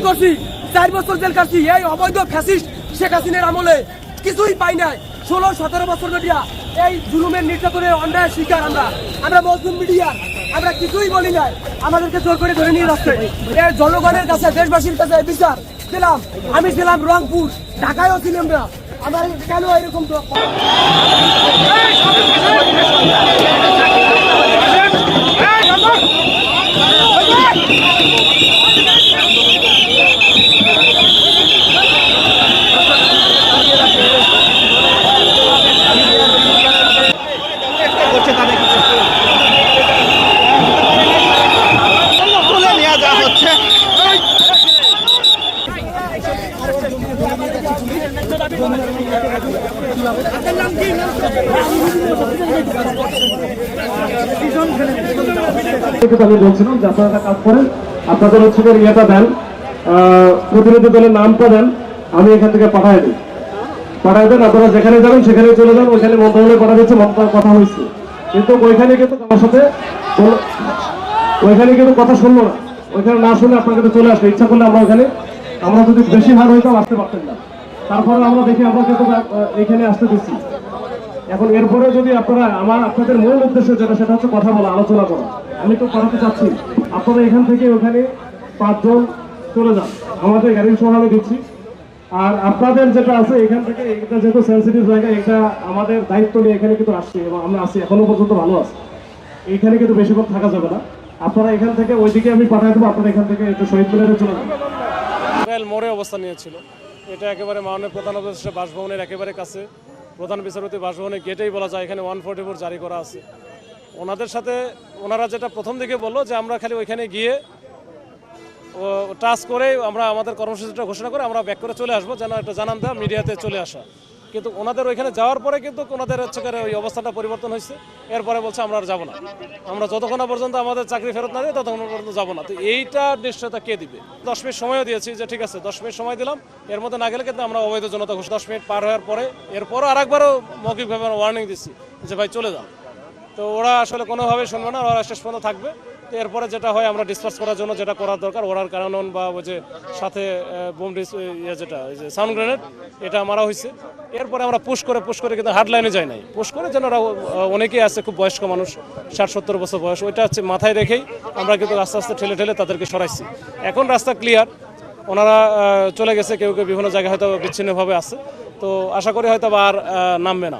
কি করছি, চার বছর জেল কাটছি এই অবৈধ ফ্যাসিস্ট শেখ হাসিনার আমলে। কিছুই পাই নাই। ষোলো, সতেরো বছর মিডিয়া এই জুলুমের নির্যাতনের অন্যায় শিকার আমরা। আমরা মজলুম মিডিয়া, আমরা কিছুই বলি নাই। আমাদেরকে জোর করে ধরে নিয়ে যাচ্ছে। এই জনগণের কাছে, দেশবাসীর কাছে বিচার ছিলাম আমি ছিলাম রংপুর, ঢাকায়ও ছিলাম না আমার কেন এরকম তো তুলে নিয়ে যাওয়া হচ্ছে কিন্তু আমি বলছিলাম যে আপনারা কাজ করেন। আপনাদের হচ্ছে ইয়েটা দেন প্রতিনিধি দলের নামটা দেন, আমি এখান থেকে পাঠাই দিই। পাঠাই দেন, আপনারা যেখানে যাবেন সেখানে চলে যান, ওইখানে মন্ত্রণালয়ে পাঠা দিচ্ছে, মন্ত্রণালয় কথা হয়েছে। কিন্তু ওইখানে কিন্তু আমার সাথে ওইখানে কিন্তু কথা শুনলো না। ওইখানে না শুনে আপনার কাছে চলে আসবে। ইচ্ছা করলে আমরা ওখানে আমরা যদি বেশি হার হইতাম, আসতে পারতেন না। তারপরে আমরা দেখি আমরা কিন্তু এখানে আসতে দিচ্ছি। এখন এরপরে যদি আপনারা আমার, আপনাদের মূল উদ্দেশ্য যেটা, সেটা হচ্ছে কথা বলা, আলোচনা করা। আমি তো করাতে চাচ্ছি। আপনারা এখান থেকে ওখানে পাঁচজন চলে যান। আমাদের গাড়ির সহ আমি দিচ্ছি। আর আপনাদের যেটা আছে, এখান থেকে এটা যেহেতু সেন্সিটিভ জায়গা, এটা আমাদের দায়িত্ব নিয়ে এখানে কিন্তু আসছি এবং আমরা আসছি এখনও পর্যন্ত ভালো আছি। এখানে কিন্তু বেশিক্ষণ থাকা যাবে না। আপনারা এখান থেকে ওইদিকে আমি পাঠিয়ে দেবো, আপনারা এখান থেকে একটু শহীদ মিনারে চলে যান। মোড়ে অবস্থান নিয়েছিল। এটা একেবারে মাননীয় প্রধান উপদেষ্টা বাসভবনের একেবারে কাছে। প্রধান বিচারপতি বাসভবনের গেটেই বলা যায়, এখানে ওয়ান ফোর্টি ফোর জারি করা আছে। ওনাদের সাথে, ওনারা যেটা প্রথম দিকে বলল যে, আমরা খালি ওইখানে গিয়ে টাচ করে আমরা আমাদের কর্মসূচিটা ঘোষণা করে আমরা ব্যাক করে চলে আসব, যেন একটা জানান দেওয়া মিডিয়াতে চলে আসা। কিন্তু ওনাদের ওইখানে যাওয়ার পরে কিন্তু ওনাদের হচ্ছে ওই অবস্থাটা পরিবর্তন হয়েছে। এরপরে বলছে আমরা আর যাব না। আমরা যতক্ষণ পর্যন্ত আমাদের চাকরি ফেরত না দিই ততক্ষণ পর্যন্ত যাব না। তো এইটা নিশ্চয়তা কে দিবে? দশ মিনিট সময়ও দিয়েছি যে ঠিক আছে, দশ মিনিট সময় দিলাম। এর মধ্যে না গেলে কিন্তু আমরা অবৈধ জনতা ঘোষ দশ মিনিট পার হওয়ার পরে এরপরও আরেকবারও মৌখিকভাবে ওয়ার্নিং দিচ্ছি যে, ভাই, চলে যাও। তো ওরা আসলে কোনোভাবেই শুনবে না, ওরা শেষ পর্যন্ত থাকবে। এরপরে যেটা হয়, আমরা ডিসপার্স করার জন্য যেটা করার দরকার, ওরার কারণ বা ওই যে সাথে বোম ইয়ে যেটা, ওই যে সাউন্ড গ্রেনেড, এটা মারা হয়েছে। এরপরে আমরা পুশ করে পুশ করে কিন্তু হার্ড লাইনে যাই নাই। পুশ করে যেন ওরা অনেকেই আছে, খুব বয়স্ক মানুষ, ষাট সত্তর বছর বয়স, ওইটা হচ্ছে মাথায় রেখেই আমরা কিন্তু আস্তে আস্তে ঠেলে ঠেলে তাদেরকে সরাইছি। এখন রাস্তা ক্লিয়ার ওনারা চলে গেছে, কেউ কেউ বিভিন্ন জায়গায় হয়তো বিচ্ছিন্নভাবে আছে। তো আশা করি হয়তো আর নামবে না।